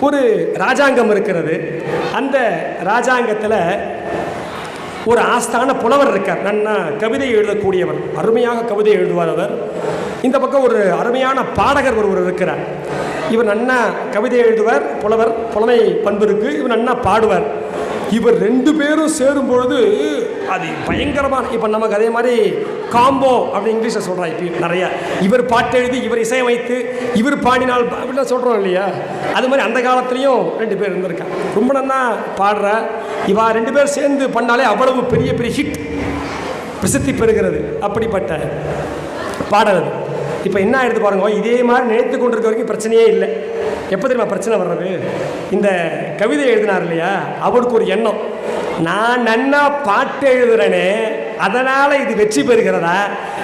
ஒரு ராஜாங்கம் இருக்கிறது. அந்த ராஜாங்கத்தில் ஒரு ஆஸ்தான புலவர் இருக்கார். நன்னா கவிதை எழுதக்கூடியவர். அருமையாக கவிதை எழுதுவார் அவர். இந்த பக்கம் ஒரு அருமையான பாடகர் ஒருவர் இருக்கிறார். இவர் நன்னா கவிதை எழுதுவார் புலவர் புலமை பண்பு இருக்கு இவர் நன்னா பாடுவார். இவர் ரெண்டு பேரும் சேரும் பொழுது அது பயங்கரமான இப்போ நமக்கு அதே மாதிரி காம்போ அப்படின்னு இங்கிலீஷில் சொல்கிறான் இப்போ நிறைய. இவர் பாட்டு எழுதி இவர் இசையமைத்து இவர் பாடினால் அப்படிலாம் சொல்கிறோம் இல்லையா? அது மாதிரி அந்த காலத்துலேயும் ரெண்டு பேர் இருந்திருக்காங்க. ரொம்ப நன்னா பாடுற இவா ரெண்டு பேர் சேர்ந்து பண்ணாலே அவ்வளவு பெரிய பெரிய ஹிட் பிரசித்தி பெறுகிறது. அப்படிப்பட்ட பாடல் இப்போ என்ன ஆயிடுது பாருங்க இதே மாதிரி நினைத்து கொண்டிருக்க வரைக்கும் பிரச்சனையே இல்லை. எப்போ தெரியுமா பிரச்சனை வர்றது? இந்த கவிதை எழுதினார் இல்லையா? அவருக்கு ஒரு எண்ணம். நான் நன்னா பாட்டு எழுதுறேனே அதனால் இது வெற்றி பெறுகிறதா?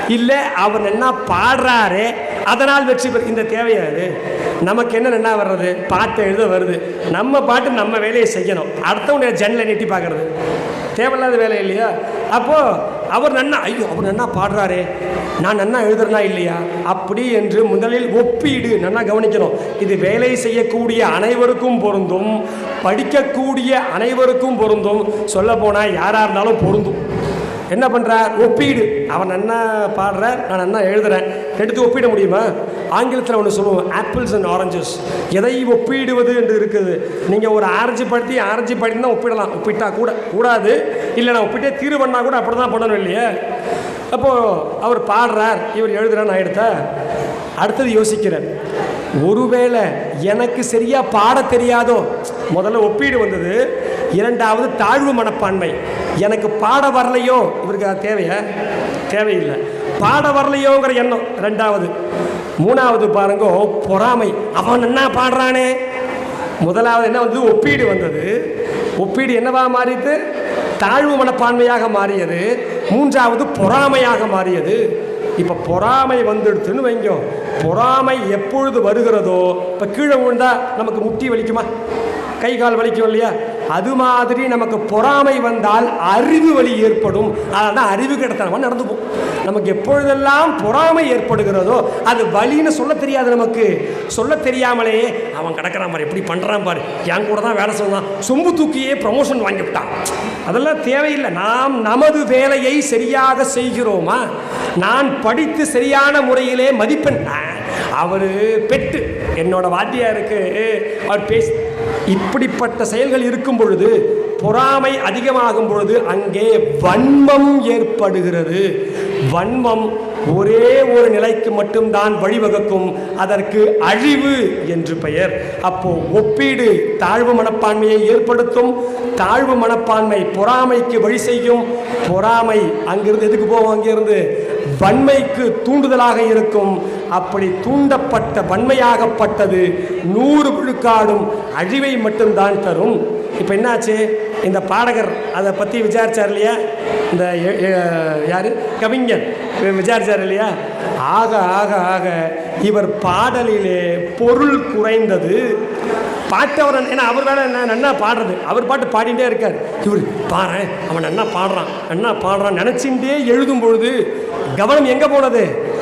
இல்லை அவர் நன்னா பாடுறாரே அதனால் வெற்றி பெறு இந்த தேவையாது நமக்கு என்ன நன்னா வர்றது? பாட்டு எழுத வருது. நம்ம பாட்டு நம்ம வேலையை செய்யணும். அடுத்தவங்க ஜன்னலை நீட்டி பார்க்கறது. தேவையில்லாத வேலை இல்லையா? அப்போது அவர் நன்னா ஐயோ அவர் நன்னா பாடுறாரே. நான் நன்னா எழுதுறனா இல்லையா? அப்படி என்று முதலில் ஒப்பீடு நன்னா கவனிக்கணும். இது வேலை செய்யக்கூடிய அனைவருக்கும் பொருந்தும் படிக்கக்கூடிய அனைவருக்கும் பொருந்தும். சொல்ல போனால் யாராக இருந்தாலும் பொருந்தும். என்ன பண்ணுறார் ஒப்பீடு. அவன் நன்னா பாடுறார் நான் நன்னா எழுதுறேன். எடுத்து ஒப்பிட முடியுமா? ஆங்கிலத்தில் ஒன்று சொல்லுவோம் ஆப்பிள்ஸ் அண்ட் ஆரஞ்சஸ் எதை ஒப்பிடுவது என்று இருக்குது. நீங்கள் ஒரு ஆரஞ்சு படுத்தி ஆரஞ்சு படுத்தி தான் ஒப்பிடலாம். ஒப்பிட்டா கூட கூடாது. இல்லை நான் ஒப்பிட்டே தீர்வு பண்ணால் கூட அப்படி தான் பண்ணணும் இல்லையே? அப்போது அவர் பாடுறார் இவர் எழுதுறான்னு எடுத்தேன் அடுத்தது யோசிக்கிறார் ஒருவேளை எனக்கு சரியாக பாட தெரியாதோ? முதல்ல ஒப்பீடு வந்தது. இரண்டாவது தாழ்வு மனப்பான்மை. எனக்கு பாட வரலையோ இவருக்கு அது தேவையா? தேவையில்லை. பாட வரலையோங்கிற எண்ணம் ரெண்டாவது மூணாவது பாருங்க பொறாமை. அவன் என்ன பாடுறானே? முதலாவது என்ன வந்து ஒப்பீடு வந்தது. ஒப்பீடு என்னவா மாறிட்டு தாழ்வு மனப்பான்மையாக மாறியது. மூன்றாவது பொறாமையாக மாறியது. இப்போ பொறாமை வந்துடுத்துன்னு வைங்கோ. பொறாமை எப்பொழுது வருகிறதோ இப்போ கீழே விழுந்தா நமக்கு முட்டி வலிக்குமா? கை கால் வலிக்கும் இல்லையா? அது மாதிரி நமக்கு பொறாமை வந்தால் அறிவு வலி ஏற்படும். அதனால அறிவு கிடத்தனமா நடந்துப்போம். நமக்கு எப்பொழுதெல்லாம் பொறாமை ஏற்படுகிறதோ அது வலின்னு சொல்ல தெரியாது நமக்கு. சொல்ல தெரியாமலே அவன் கிடக்கிறான் பாரு எப்படி பண்ணுறான் பாரு. என் கூட தான் வேலை செய்வான். சொம்பு தூக்கியே ப்ரமோஷன் வாங்கிவிட்டான் அதெல்லாம் தேவையில்லை. நாம் நமது வேலையை சரியாக செய்கிறோமா? நான் படித்து சரியான முறையிலே மதிப்பெண் அவர் பெட்டு. என்னோட வாத்தியாருக்கு அவர் பேசி இப்படிப்பட்ட செயல்கள் இருக்கும் பொழுது பொறாமை அதிகமாகும் பொழுது அங்கே வன்மம் ஏற்படுகிறது. வன்மம் ஒரே ஒரு நிலைக்கு மட்டும்தான் வழிவகுக்கும். அதற்கு அழிவு என்று பெயர். அப்போ ஒப்பீடு தாழ்வு மனப்பான்மையை ஏற்படுத்தும். தாழ்வு மனப்பான்மை பொறாமைக்கு வழி செய்யும். பொறாமை அங்கிருந்து எதுக்கு போவோம் அங்கிருந்து வன்மைக்கு தூண்டுதலாக இருக்கும். அப்படி தூண்டப்பட்ட வன்மையாகப்பட்டது நூறு விழுக்காடும் அழிவை மட்டும்தான் தரும். இப்போ என்னாச்சு? இந்த பாடகர் அதை பற்றி விசாரிச்சார் இல்லையா? இந்த யார் யாரு? கவிஞர். விசாரிச்சார் இல்லையா? ஆக ஆக ஆக இவர் பாடலிலே பொருள் குறைந்தது. பாட்டவர் ஏன்னா அவர் வேலை என்ன நன்னா பாடுறது. அவர் பாட்டு பாடிட்டே இருக்கார். இவர் பாரு அவன் நன்னா பாடுறான் நன்னா பாடுறான் நினச்சிண்டே எழுதும் பொழுது கவனம் எங்கே போனது?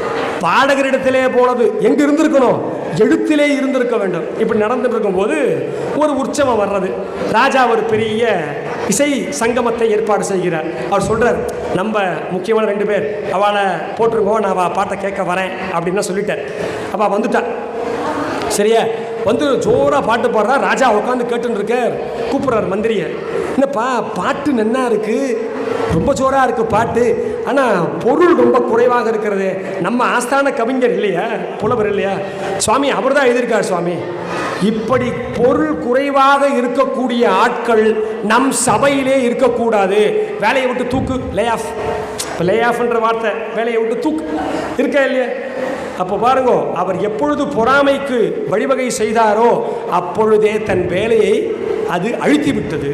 பாடகரிடத்திலே போனது. எங்கே இருந்திருக்கணும்? எழுத்திலே இருந்திருக்க வேண்டும். இப்படி நடந்துட்டு இருக்கும்போது ஒரு உற்சவம் வர்றது. ராஜா ஒரு பெரிய இசை சங்கமத்தை ஏற்பாடு செய்கிறார். அவர் சொல்கிறார் நம்ம முக்கியமான ரெண்டு பேர் அவளை போட்டிருக்கோம் நான் அவள் பாட்டை கேட்க வரேன் அப்படின்னு சொல்லிட்டேன் அவள் வந்துட்டா. சரியா? வந்து ஜோராக பாட்டு பாடுறா. ராஜா உட்காந்து கேட்டுன்னு இருக்கார். கூப்பிட்றார் மந்திரியை. என்னப்பா பாட்டு நன்னா இருக்கு. ரொம்ப ஜோராக இருக்கு பாட்டு. ஆனால் பொருள் ரொம்ப குறைவாக இருக்கிறது. நம்ம ஆஸ்தான கவிஞர் இல்லையா? புலவர் இல்லையா? சுவாமி அவர் தான் எழுதியிருக்கார் சுவாமி. இப்படி பொருள் குறைவாக இருக்கக்கூடிய ஆட்கள் நம் சபையிலே இருக்கக்கூடாது. வேலையை விட்டு தூக்கு லே ஆஃப் இப்போ லே ஆஃப்ன்ற வார்த்தை வேலையை விட்டு தூக்கு. இருக்கா இல்லையா? அப்போ பாருங்க அவர் எப்பொழுது பொறாமைக்கு வழிவகை செய்தாரோ அப்பொழுதே தன் வேலையை அது அழுத்தி விட்டது